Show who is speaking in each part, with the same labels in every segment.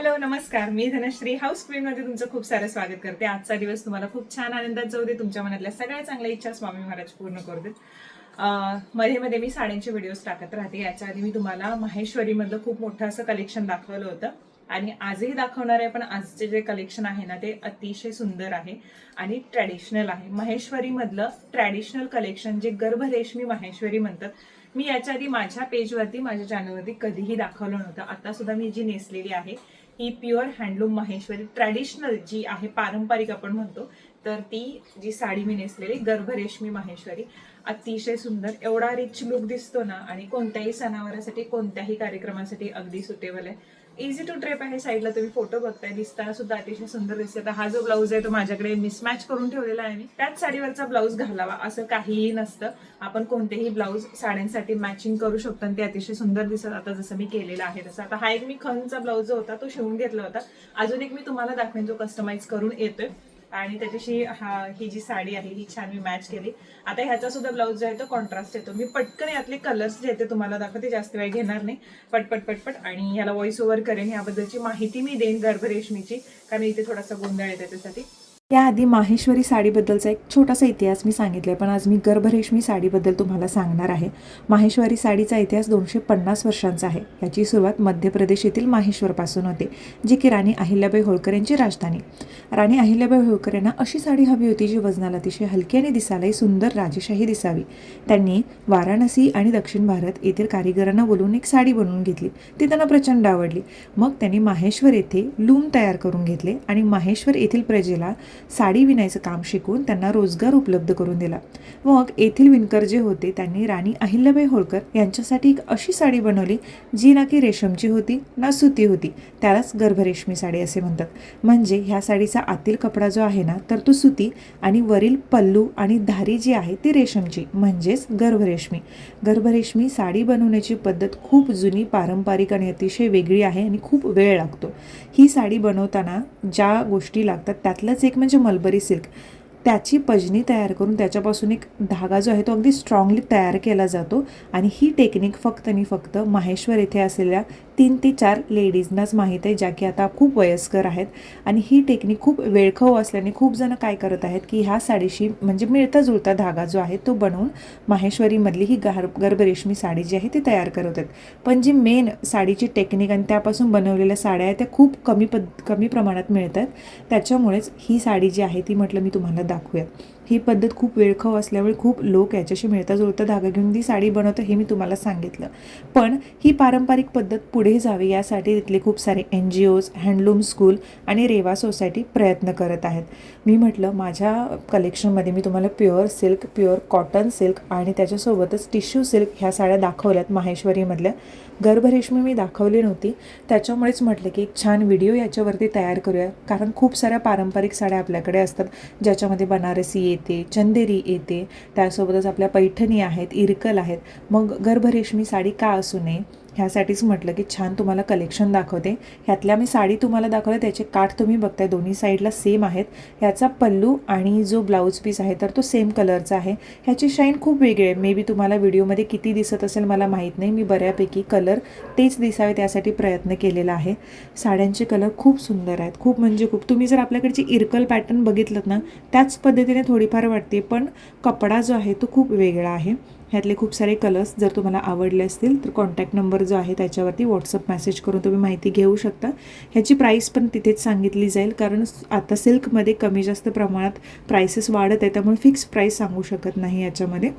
Speaker 1: Hello नमस्कार. मी Dhanashree house queen मध्ये तुमचं खूप सारं स्वागत करते. आजचा दिवस तुम्हाला खूप छान आनंदात जाऊ दे. तुमच्या मनातल्या सगळ्या चांगल्या इच्छा स्वामी महाराज पूर्ण करू देत. मध्ये मध्ये मी साड्यांचे व्हिडिओज टाकत राहते. याच्या आधी मी तुम्हाला माहेश्वरी मधलं खूप मोठं असं कलेक्शन दाखवलं होतं. आणि आजही दाखवणार आहे पण आजचे जे कलेक्शन आहे ना ते अतिशय सुंदर आहे आणि ट्रॅडिशनल आहे. माहेश्वरी मधलं ट्रॅडिशनल कलेक्शन जे गर्भरेशमी माहेश्वरी म्हणतात मी याच्या आधी माझ्या पेजवरती माझ्या चॅनलवरती कधीही दाखवलं नव्हतं. आता सुद्धा मी जी नेसलेली आहे ही प्युअर हँडलूम माहेश्वरी ट्रॅडिशनल जी आहे पारंपरिक आपण म्हणतो तर ती जी साडी मी नेसलेली गर्भरेशमी माहेश्वरी अतिशय सुंदर एवढा रिच लुक दिसतो ना आणि कोणत्याही सणावारासाठी कोणत्याही कार्यक्रमासाठी अगदी सुटेबल आहे. इझी टू ट्रेप आहे साईडला तुम्ही फोटो बघताय दिसताना सुद्धा अतिशय सुंदर दिसते तर हा जो ब्लाऊज आहे तो माझ्याकडे मिसमॅच करून ठेवलेला आहे मी. त्याच साडीवरचा ब्लाऊज घालावा असं काहीही नसतं. आपण कोणतेही ब्लाऊज साड्यांसाठी मॅचिंग करू शकतो आणि ते अतिशय सुंदर दिसत आता जसं मी केलेलं आहे तसं. आता हा एक मी खनचा ब्लाऊज जो होता तो शिवून घेतला होता. अजून एक मी तुम्हाला दाखवेन जो कस्टमाइज करून येतोय. आणि त्याच्याशी हा ही जी साडी आहे ही छान मी मॅच केली. आता ह्याचा सुद्धा ब्लाऊज जो आहे तो कॉन्ट्रास्ट येतो. मी पटकन यातले कलर्स जे ते तुम्हाला दाखवते जास्त वेळ घेणार नाही. पटपट पटपट आणि ह्याला व्हॉइस ओव्हर करेन याबद्दलची माहिती मी देईन गर्भरेशमीची कारण इथे थोडासा गोंधळ आहे त्याच्यासाठी
Speaker 2: याआधी माहेश्वरी साडीबद्दलचा एक छोटासा इतिहास मी सांगितला आहे पण आज मी गर्भरेशमी साडीबद्दल तुम्हाला सांगणार आहे. माहेश्वरी साडीचा इतिहास दोनशे पन्नास वर्षांचा आहे. याची सुरुवात मध्य प्रदेश येथील माहेश्वरपासून होते जी की राणी अहिल्याबाई होळकर यांची राजधानी. राणी अहिल्याबाई होळकर यांना अशी साडी हवी होती जी वजनाला अतिशय हलकी आणि दिसायलाही सुंदर राजेशाही दिसावी. त्यांनी वाराणसी आणि दक्षिण भारत येथील कारिगरांना बोलवून एक साडी बनवून घेतली. ती त्यांना प्रचंड आवडली. मग त्यांनी माहेश्वर येथे लूम तयार करून घेतले आणि माहेश्वर येथील प्रजेला साडी विणायचं काम शिकवून त्यांना रोजगार उपलब्ध करून दिला. मग येथील विणकर जे होते त्यांनी राणी अहिल्याबाई होळकर यांच्यासाठी एक अशी साडी बनवली जी ना की रेशमची होती ना सुती होती. त्यालाच गर्भरेशमी साडी असे म्हणतात. म्हणजे ह्या साडीचा आतील कपडा जो आहे ना तर तो सुती आणि वरील पल्लू आणि धारी जी आहे ती रेशमची म्हणजेच गर्भरेशमी. गर्भरेशमी साडी बनवण्याची पद्धत खूप जुनी पारंपरिक आणि अतिशय वेगळी आहे आणि खूप वेळ लागतो. ही साडी बनवताना ज्या गोष्टी लागतात त्यातलंच एक म्हणजे मलबरी सिल्क त्याची पजनी तयार करून त्याच्यापासून एक धागा जो आहे तो अगदी स्ट्रॉंगली तयार केला जातो. आणि ही टेक्निक फक्त आणि फक्त माहेश्वर येथे असलेल्या तीन ते चार लेडीजनाच माहीत आहे ज्या की आता खूप वयस्कर आहेत. आणि ही टेक्निक खूप वेळखाऊ असल्याने खूप जण काय करत आहेत की ह्या साडीशी म्हणजे मिळता जुळता धागा जो आहे तो बनवून माहेश्वरीमधली ही गार गर्भरेशमी साडी जी आहे ती तयार करत आहेत. पण जी मेन साडीची टेक्निक आणि त्यापासून बनवलेल्या साड्या आहेत त्या खूप कमी पद कमी प्रमाणात मिळतात. त्याच्यामुळेच ही साडी जी आहे ती म्हटलं मी तुम्हाला दाखवूयात ही पद्धत खूप वेळखाऊ असल्यामुळे खूप लोक याच्याशी मिळता जुळता धागा घेऊन ती साडी बनवतं हे मी तुम्हाला सांगितलं. पण ही पारंपरिक पद्धत पुढे जावी यासाठी तिथले खूप सारे एन जी ओज हँडलूम स्कूल आणि रेवा सोसायटी प्रयत्न करत आहेत. मी म्हटलं माझ्या कलेक्शनमध्ये मी तुम्हाला pure silk pure cotton silk आणि त्याच्यासोबतच टिश्यू सिल्क ह्या साड्या दाखवल्यात माहेश्वरीमधल्या. गर्भरेशमी मी दाखवली नव्हती. त्याच्यामुळेच म्हटलं की एक छान व्हिडिओ याच्यावरती तयार करूया. कारण खूप साऱ्या पारंपरिक साड्या आपल्याकडे असतात ज्याच्यामध्ये बनारसी येते येते चंदेरी येते त्यासोबतच आपल्या पैठणी आहेत इरकल आहेत. मग गर्भरेशमी साडी का असू नये? ह्यासाठीच म्हटलं की छान तुम्हाला कलेक्शन दाखवते. ह्यातल्या मी साडी तुम्हाला दाखवले त्याचे काठ तुम्ही बघताय दोन्ही साईडला सेम आहेत. ह्याचा पल्लू आणि जो ब्लाऊज पीस आहे तर तो सेम कलरचा आहे. ह्याची शाईन खूप वेगळी आहे. मे बी तुम्हाला व्हिडिओमध्ये किती दिसत असेल मला माहीत नाही. मी बऱ्यापैकी कलर तेच दिसावे त्यासाठी प्रयत्न केलेला आहे. साड्यांचे कलर खूप सुंदर आहेत. खूप म्हणजे खूप. तुम्ही जर आपल्याकडची इरकल पॅटर्न बघितलं ना त्याच पद्धतीने थोडीफार वाटते पण कपडा जो आहे तो खूप वेगळा आहे. ह्यातले खूप सारे कलर्स जर तुम्हाला आवडले असतील तर कॉन्टॅक्ट नंबर जो आहे त्याच्यावरती व्हॉट्सअप मेसेज करून तुम्ही माहिती घेऊ शकता. ह्याची प्राईस पण तिथेच सांगितली जाईल कारण आता सिल्कमध्ये कमी जास्त प्रमाणात प्राइसेस वाढत आहे त्यामुळे फिक्स प्राईस सांगू शकत नाही याच्यामध्ये.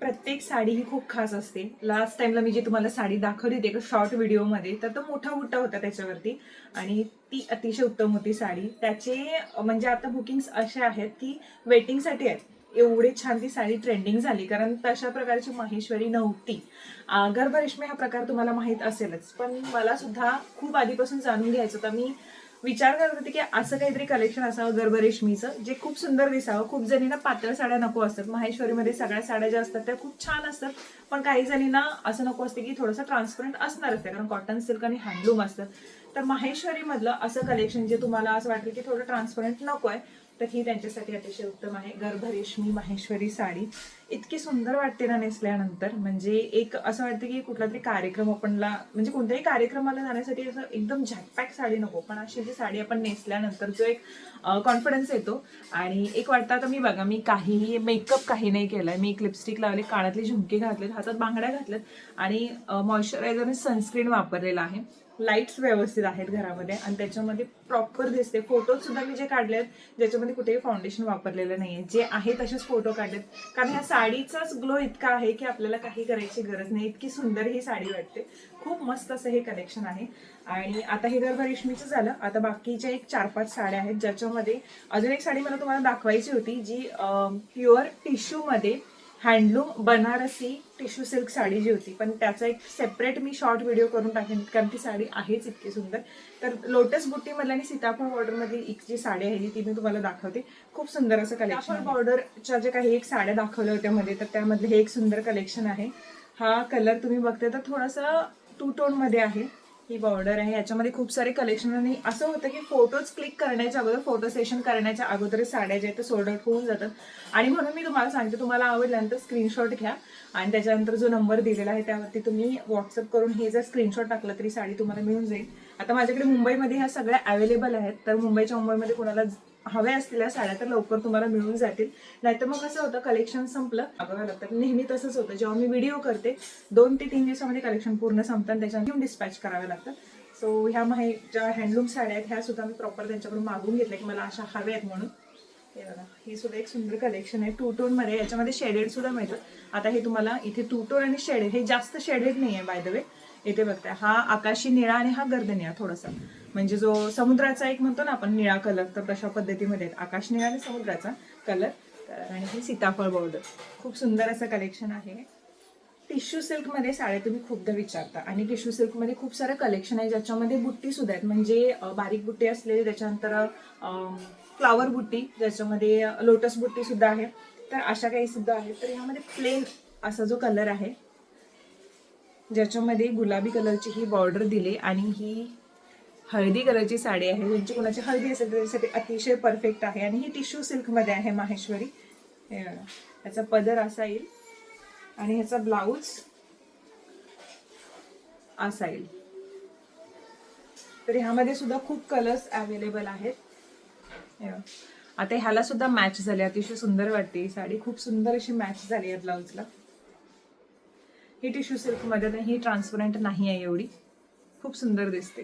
Speaker 1: प्रत्येक साडी ही खूप खास असते. लास्ट टाइमला मी जी तुम्हाला साडी दाखवली होती एका शॉर्ट व्हिडिओमध्ये तर तो मोठा बुट्टा होता त्याच्यावरती. आणि ती अतिशय उत्तम होती साडी. त्याचे म्हणजे आता बुकिंग्स असे आहेत की वेटिंगसाठी आहेत. एवढी छान ती साडी ट्रेंडिंग झाली. कारण तशा प्रकारची माहेश्वरी नव्हती. गर्भ गर्भरेशमी हा प्रकार तुम्हाला माहीत असेलच. पण मला सुद्धा खूप आधीपासून जाणून घ्यायचं होतं. मी विचार करत होते की असं काहीतरी कलेक्शन असावं गर्भरेशमीचं जे खूप सुंदर दिसावं. खूप जणींना पातळ साड्या नको असतात. माहेश्वरीमध्ये सगळ्या साड्या ज्या असतात त्या खूप छान असतात. पण काही जणींना असं नको असते की थोडंसं ट्रान्सपरंट असणार असते. कारण कॉटन सिल्क आणि हँडलूम असतं. तर माहेश्वरीमधलं असं कलेक्शन जे तुम्हाला असं वाटलं की थोडं ट्रान्सपरंट नको आहे तर ही त्यांच्यासाठी अतिशय उत्तम आहे. गर्भरेशमी माहेश्वरी साडी. इतकी सुंदर वाटते ना नेसल्यानंतर. म्हणजे एक असं वाटतं की कुठला तरी कार्यक्रम आपणला म्हणजे कोणत्याही कार्यक्रमाला जाण्यासाठी असं एकदम झॅकपॅक साडी नको. पण अशी जी साडी आपण नेसल्यानंतर जो एक कॉन्फिडन्स येतो. आणि एक वाटतं आता मी बघा मी काहीही मेकअप काही नाही केलाय. मी एक लिपस्टिक लावली कानातले झुमके घातलेत हातात बांगड्या घातल्यात. आणि मॉइश्चरायझर आणि सनस्क्रीन वापरलेला आहे. लाईट्स व्यवस्थित आहेत घरामध्ये आणि त्याच्यामध्ये प्रॉपर दिसते. फोटो सुद्धा मी जे काढले आहेत ज्याच्यामध्ये कुठेही फाउंडेशन वापरलेलं नाही आहे जे आहे तसेच फोटो काढलेत. कारण ह्या साडीचाच ग्लो इतका आहे की आपल्याला काही करायची गरज नाही. इतकी सुंदर ही साडी वाटते. खूप मस्त असं हे कलेक्शन आहे. आणि आता हे गर्भ रेशमीचं झालं. आता बाकीच्या एक चार पाच साड्या आहेत ज्याच्यामध्ये अजून एक साडी मला तुम्हाला दाखवायची होती जी प्युअर टिश्यूमध्ये handloom Banarasi tissue silk sari जी होती पण त्याचा एक सेपरेट मी शॉर्ट व्हिडिओ करून टाकेन कारण ती साडी आहेच इतकी सुंदर. तर लोटस बुट्टीमधल्या आणि सीताफळ बॉर्डरमधली एक जी साडी आहे ती मी तुम्हाला दाखवते. खूप सुंदर असं कलेक्शन बॉर्डरच्या जे काही एक साड्या दाखवल्या होत्या मध्ये तर त्यामधले हे एक सुंदर कलेक्शन आहे. हा कलर तुम्ही बघते तर थोडासा टू टोनमध्ये आहे. ही बॉर्डर आहे. याच्यामध्ये खूप सारे कलेक्शन आणि असं होतं की फोटोज क्लिक करण्याच्या अगोदर फोटो सेशन करण्याच्या अगोदर साड्या ज्या आहेत त्या सोल्ड आउट होऊन जातात. आणि म्हणून मी तुम्हाला सांगते तुम्हाला आवडल्यानंतर स्क्रीनशॉट घ्या. आणि त्याच्यानंतर जो नंबर दिलेला आहे त्यावरती तुम्ही व्हॉट्सअप करून हे जर स्क्रीनशॉट टाकलं तरी साडी तुम्हाला मिळून जाईल. आता माझ्याकडे मुंबईमध्ये ह्या सगळ्या अवेलेबल आहेत. तर मुंबईच्या मुंबईमध्ये कोणाला हव्या असतील साड्या तर लवकर तुम्हाला मिळून जातील. नाहीतर मग कसं होतं कलेक्शन संपलं. बघावं लागतं नेहमी तसंच होतं. जेव्हा मी व्हिडिओ करते दोन ते तीन दिवसामध्ये कलेक्शन पूर्ण संपतं त्याच्यावर घेऊन डिस्पॅच करावे लागतं. सो ह्या माहे ज्या हँडलूम साड्या आहेत ह्या सुद्धा मी प्रॉपर त्यांच्याकडून मागून घेतल्या की मला अशा हव्या आहेत म्हणून. हे बघा सुद्धा एक सुंदर कलेक्शन आहे. टू टोनमध्ये याच्यामध्ये शेडेड सुद्धा मिळतात. आता हे तुम्हाला इथे टू टोन आणि शेडेड हे जास्त शेडेड नाही आहे बाय द वे इथे बघताय हा आकाशी निळा आणि हा गर्द निळा थोडासा. म्हणजे जो समुद्राचा एक म्हणतो ना आपण निळा कलर तर तशा पद्धतीमध्ये आहेत. आकाश निळा आणि समुद्राचा कलर आणि हे सीताफळ बॉर्डर खूप सुंदर असं कलेक्शन आहे. टिश्यू सिल्कमध्ये साड्या तुम्ही खूपदा विचारता. आणि टिश्यू सिल्कमध्ये खूप सारं कलेक्शन आहे. ज्याच्यामध्ये बुट्टी सुद्धा आहेत. म्हणजे बारीक बुट्टी असलेली त्याच्यानंतर फ्लावर बुट्टी ज्याच्यामध्ये लोटस बुट्टी सुद्धा आहे. तर अशा काही सुद्धा आहेत तर ह्यामध्ये प्लेन असा जो कलर आहे ज्याच्यामध्ये गुलाबी कलरची ही बॉर्डर दिली आणि ही हळदी कलरची साडी आहे. ज्यांची कोणाची हळदी असेल तर त्याच्यासाठी अतिशय परफेक्ट आहे. आणि ही टिश्यू सिल्कमध्ये आहे माहेश्वरी. ह्याचा याचा पदर असा येईल. आणि ह्याचा ब्लाऊज असा येईल. तर ह्यामध्ये सुद्धा खूप कलर्स अवेलेबल आहेत. आता ह्याला सुद्धा मॅच झाली. अतिशय सुंदर वाटते ही साडी. खूप सुंदर अशी मॅच झाली आहे ब्लाऊजला ही टिश्यू सिल्कमध्ये ही ट्रान्सपरंट नाही आहे एवढी. खूप सुंदर दिसते.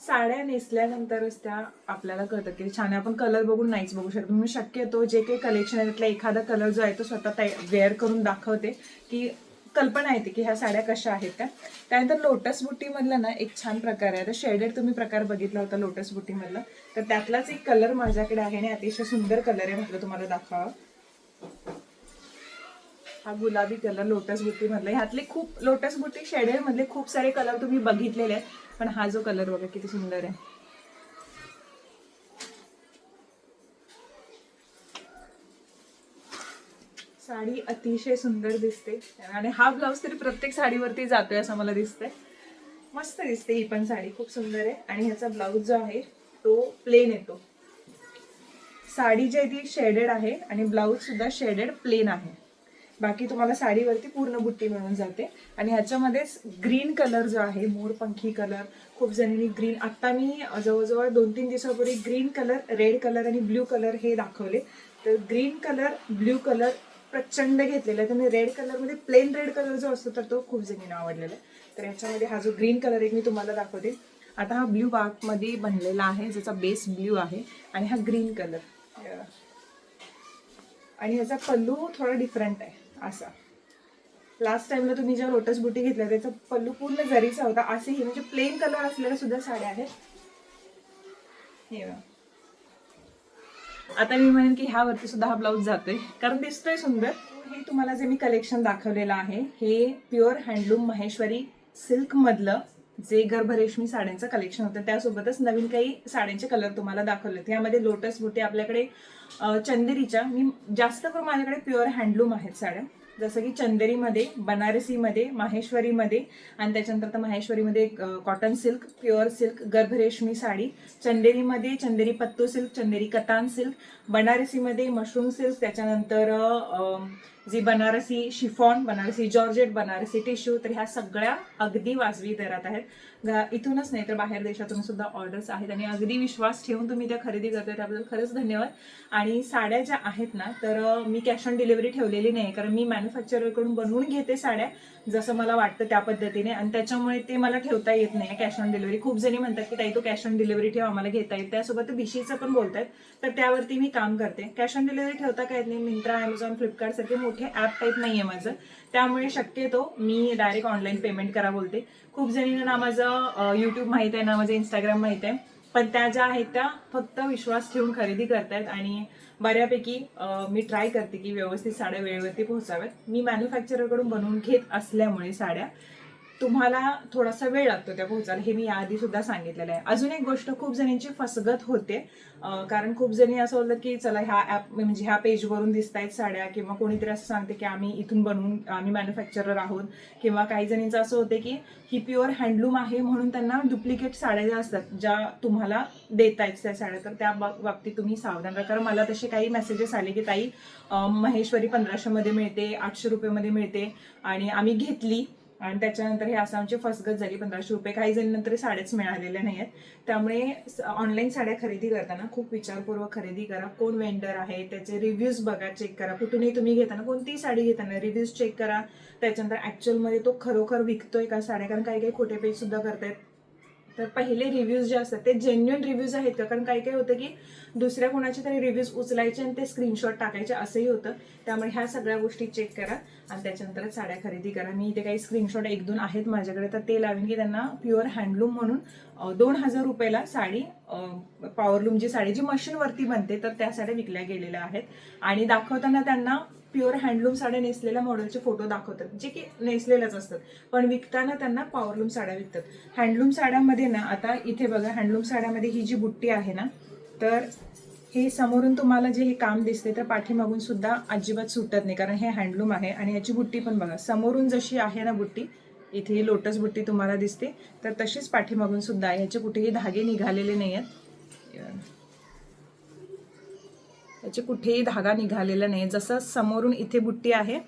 Speaker 1: साड्या नेसल्यानंतरच त्या आपल्याला कळतं की छान आपण कलर बघून नाहीच बघू शकतो. म्हणून शक्यतो जे काही कलेक्शन आहे त्यातला एखादा कलर जो आहे तो स्वतः वेअर करून दाखवते की कल्पना येते की ह्या साड्या कशा आहेत त्या. त्यानंतर लोटस बुटीमधलं ना एक छान प्रकार आहे. आता शेडेड तुम्ही प्रकार बघितला होता लोटस बुटीमधला तर त्यातलाच एक कलर माझ्याकडे आहे आणि अतिशय सुंदर कलर आहे म्हटलं तुम्हाला दाखवावं. हा गुलाबी कलर लोटस बुटीमधला ह्यातले खूप लोटस बुटी शेडेडमधले खूप सारे कलर तुम्ही बघितलेले आहेत. पण हा जो कलर बघा किती सुंदर आहे. साडी अतिशय सुंदर दिसते. आणि हा ब्लाऊज तरी प्रत्येक साडीवरती जातोय असं मला दिसतंय. मस्त दिसते ही पण साडी खूप सुंदर आहे. आणि ह्याचा ब्लाऊज जो आहे तो प्लेन येतो. साडी जी आहे ती शेडेड आहे आणि ब्लाऊज सुद्धा शेडेड प्लेन आहे. बाकी तुम्हाला साडीवरती पूर्ण बुट्टी मिळून जाते. आणि ह्याच्यामध्येच ग्रीन कलर जो आहे मोरपंखी कलर खूप जणींनी ग्रीन आत्ता मी जवळजवळ दोन तीन दिवसापूर्वी ग्रीन कलर रेड कलर आणि ब्ल्यू कलर हे दाखवले. तर ग्रीन कलर ब्ल्यू कलर प्रचंड घेतलेला आहे. आणि रेड कलरमध्ये प्लेन रेड कलर जो असतो तर तो खूप जणींना आवडलेला आहे. तर याच्यामध्ये हा जो ग्रीन कलर एक मी तुम्हाला दाखवते. आता हा ब्ल्यू बागमध्ये बनलेला आहे ज्याचा बेस ब्ल्यू आहे आणि हा ग्रीन कलर आणि ह्याचा पल्लू थोडा डिफरंट आहे असा. लास्ट टाइमला तुम्ही ज्या लोटस बुटी घेतल्या त्याचा पल्लू पूर्ण जरीचा होता. असेही म्हणजे प्लेन कलर असलेल्या सुद्धा साड्या आहेत. हे आता मी म्हणेन की ह्यावरती सुद्धा हा ब्लाऊज जातोय. कारण दिसतोय सुंदर. हे तुम्हाला जे मी कलेक्शन दाखवलेलं आहे हे प्युअर हँडलूम महेश्वरी सिल्क मधलं जे गर्भरेशमी साड्यांचं कलेक्शन होतं त्यासोबतच नवीन काही साड्यांचे कलर तुम्हाला दाखवले यामध्ये लोटस बुटे आपल्याकडे चंदेरीच्या मी जास्त करून माझ्याकडे प्युअर हँडलूम आहेत साड्या. जसं की चंदेरीमध्ये बनारसीमध्ये माहेश्वरीमध्ये आणि त्याच्यानंतर तर माहेश्वरीमध्ये कॉटन सिल्क प्युअर सिल्क गर्भरेशमी साडी चंदेरीमध्ये चंदेरी पत्तू सिल्क चंदेरी कतान सिल्क बनारसीमध्ये मशरूम सिल्क त्याच्यानंतर जी Banarasi chiffon Banarasi georgette Banarasi tissue तर ह्या सगळ्या अगदी वाजवी दरात आहेत. इथूनच नाही तर बाहेर देशातून सुद्धा ऑर्डर्स आहेत आणि अगदी विश्वास ठेवून तुम्ही त्या खरेदी करताय त्याबद्दल खरंच धन्यवाद. आणि साड्या ज्या आहेत ना तर मी कॅश ऑन डिलिव्हरी ठेवलेली नाही कारण मी मॅन्युफॅक्चरकडून बनवून घेते साड्या जसं मला वाटतं त्या पद्धतीने. आणि त्याच्यामुळे ते मला ठेवता येत नाही. कॅश ऑन डिलिव्हरी खूप जणी म्हणतात की ताई तो कॅश ऑन डिलिव्हरी ठेव आम्हाला घेता येईल त्यासोबत भिशीचं पण बोलतात तर त्यावरती मी काम करते. कॅश ऑन डिलिव्हरी ठेवता काय येत नाही. मिंत्रा अमेझॉन फ्लिपकार्ट सारखे मोठे ॲप टाईप आहे माझं. त्यामुळे शक्यतो मी डायरेक्ट ऑनलाईन पेमेंट करा बोलते. खूप जणींना ना माझं यूट्यूब माहीत आहे ना माझं इंस्टाग्राम माहीत आहे. पण त्या ज्या आहेत त्या फक्त विश्वास ठेवून खरेदी करतायत. आणि बऱ्यापैकी मी ट्राय करते की व्यवस्थित साड्या वेळेवरती पोहोचाव्यात. मी मॅन्युफॅक्चरकडून बनवून घेत असल्यामुळे साड्या. तुम्हाला थोडासा वेळ लागतो त्या पोहोचायला. हे मी याआधी सुद्धा सांगितलेलं आहे. अजून एक गोष्ट खूप जणींची फसगत होते. कारण खूप जणी असं होतं की चला ह्या ॲप म्हणजे ह्या पेजवरून दिसत आहेत साड्या किंवा कोणीतरी असं सांगते की आम्ही इथून बनवून आम्ही मॅन्युफॅक्चरर आहोत. किंवा काही जणींचं असं होते की ही प्युअर हँडलूम आहे म्हणून त्यांना डुप्लिकेट साड्या ज्या असतात ज्या तुम्हाला देत आहेत त्या साड्या. तर त्या बाबतीत तुम्ही सावधान राहा. कारण मला तसे काही मेसेजेस आले की ताई महेश्वरी पंधराशेमध्ये मिळते आठशे रुपयेमध्ये मिळते आणि आम्ही घेतली. आणि त्याच्यानंतर हे असं आमची फसगत झाली पंधराशे रुपये. काही जणी नंतर साड्याच मिळालेल्या नाही आहेत त्यामुळे ऑनलाईन साड्या खरेदी करताना खूप विचारपूर्वक खरेदी करा. कोण वेंडर आहे? त्याचे रिव्ह्यूज बघा चेक करा. कुठूनही तुम्ही घेताना कोणतीही साडी घेताना रिव्ह्यूज चेक करा. त्याच्यानंतर ॲक्च्युअलमध्ये तो खरोखर विकतोय का साड्या? कारण काही काही खोटे पेज सुद्धा करतायत. तर पहिले रिव्ह्यूज जे असतात ते जेन्युअन रिव्ह्यूज आहेत का? कारण काही काही होतं की दुसऱ्या कोणाचे तरी रिव्ह्यूज उचलायचे आणि ते स्क्रीनशॉट टाकायचे असंही होतं. त्यामुळे ह्या सगळ्या गोष्टी चेक करा आणि त्याच्यानंतरच साड्या खरेदी करा. मी इथे काही स्क्रीनशॉट एक दोन आहेत माझ्याकडे तर ते लावीन की त्यांना प्युअर हँडलूम म्हणून दोन हजार रुपयाला साडी पॉवरलूम जी साडी जी मशीनवरती बनते तर त्या साड्या विकल्या गेलेल्या आहेत. आणि दाखवताना त्यांना प्युअर हँडलूम साड्या नेसलेल्या मॉडेलचे फोटो दाखवतात जे की नेसलेल्याच असतात. पण विकताना त्यांना पॉवरलूम साड्या विकतात. हँडलूम साड्यामध्ये ना आता इथे बघा हँडलूम साड्यामध्ये ही जी बुट्टी आहे ना तर हे समोरून तुम्हाला जे हे काम दिसते तर पाठीमागून सुद्धा अजिबात सुटत नाही कारण हे हँडलूम आहे आणि याची बुट्टी पण बघा समोरून जशी आहे ना बुट्टी इथे ही लोटस बुट्टी तुम्हाला दिसते तर तशीच पाठीमागून सुद्धा ह्याचे कुठेही धागे निघालेले नाही आहेत त्याचे कुठेही धागा निघालेला नाही. जसं समोरून इथे बुट्टी आहे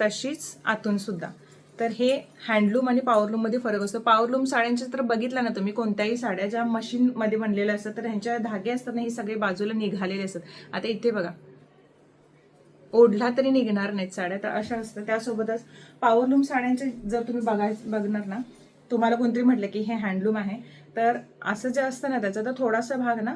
Speaker 1: तशीच आतूनसुद्धा तर हे हँडलूम आणि पावरलूममध्ये फरक असतो. पावरलूम साड्यांचे तर बघितलं ना तुम्ही कोणत्याही साड्या ज्या मशीनमध्ये बनलेल्या असतात तर ह्यांच्या धागे असतात ना हे सगळे बाजूला निघालेले असतात. आता इथे बघा. ओढला तरी निघणार नाहीत साड्या तर अशा असतात. त्यासोबतच पावरलूम साड्यांचे जर तुम्ही बघाय बघणार ना तुम्हाला कोणतरी म्हटलं की हे हँडलूम आहे. तर असं जे असतं ना त्याचा तर थोडासा भाग ना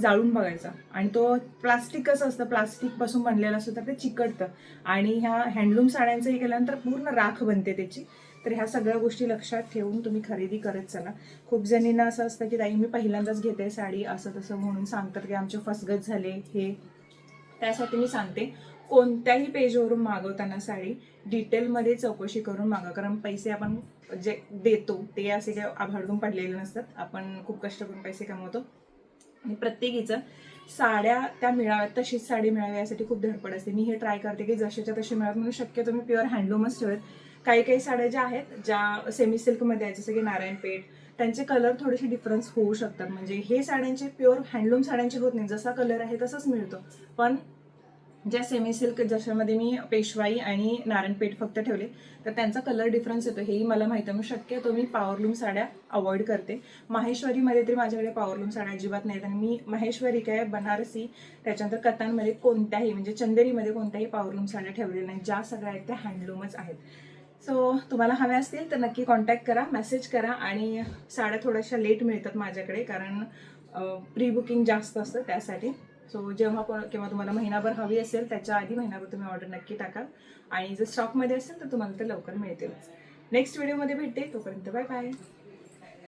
Speaker 1: जाळून बघायचा. आणि तो प्लास्टिक कसं असतं. प्लास्टिकपासून बनलेलं असतं तर ते चिकटतं. आणि ह्या हँडलूम साड्यांचं हे केल्यानंतर पूर्ण राख बनते त्याची. तर ह्या सगळ्या गोष्टी लक्षात ठेवून तुम्ही खरेदी करत चला. खूप जणींना असं असतं की ताई मी पहिल्यांदाच घेते साडी असं तसं म्हणून सांगतात की आमचे फसगत झाले हे. त्यासाठी मी सांगते कोणत्याही पेजवरून मागवताना साडी डिटेलमध्ये चौकशी करून मागा कारण पैसे आपण जे देतो ते असे काही आभाडून पडलेले नसतात. आपण खूप कष्ट करून पैसे कमवतो. आणि प्रत्येकीचं साड्या त्या मिळाव्यात तशीच साडी मिळावी यासाठी खूप धडपड असते. मी हे ट्राय करते की जशाच्या तशी मिळाव्यात म्हणून शक्यतो मी प्युअर हँडलूमच ठेवत काही काही साड्या ज्या आहेत ज्या सेमी सिल्कमध्ये आहेत जसं की नारायणपेठ त्यांचे कलर थोडेसे डिफरन्स होऊ शकतात. म्हणजे हे साड्यांचे प्युअर हँडलूम साड्यांचे होत नाही. जसा कलर आहे तसाच मिळतो. पण ज्या सेमी सिल्क ज्याच्यामध्ये मी पेशवाई आणि नारायणपेठ फक्त ठेवले तर त्यांचा कलर डिफरन्स येतो. हेही मला माहीत आहे. मग शक्यतो मी पॉवरलूम साड्या अवॉइड करते. माहेश्वरीमध्ये तरी माझ्याकडे पॉवरलूम साड्या अजिबात नाहीत आणि मी माहेश्वरी काय बनारसी त्याच्यानंतर कथांमध्ये कोणत्याही म्हणजे चंदेरीमध्ये कोणत्याही पॉवरलूम साड्या ठेवलेल्या नाहीत. ज्या सगळ्या आहेत त्या हँडलूमच आहेत. सो तुम्हाला हव्या असतील तर नक्की कॉन्टॅक्ट करा मेसेज करा आणि साड्या थोड्याशा लेट मिळतात माझ्याकडे कारण प्री बुकिंग जास्त असतं त्यासाठी. सो जेव्हा कोण किंवा तुम्हाला महिनाभर हवी असेल त्याच्या आधी महिनाभर तुम्ही ऑर्डर नक्की टाका. आणि जर स्टॉकमध्ये असेल तर तुम्हाला ते लवकर मिळतीलच. नेक्स्ट व्हिडिओमध्ये भेटते. तोपर्यंत बाय बाय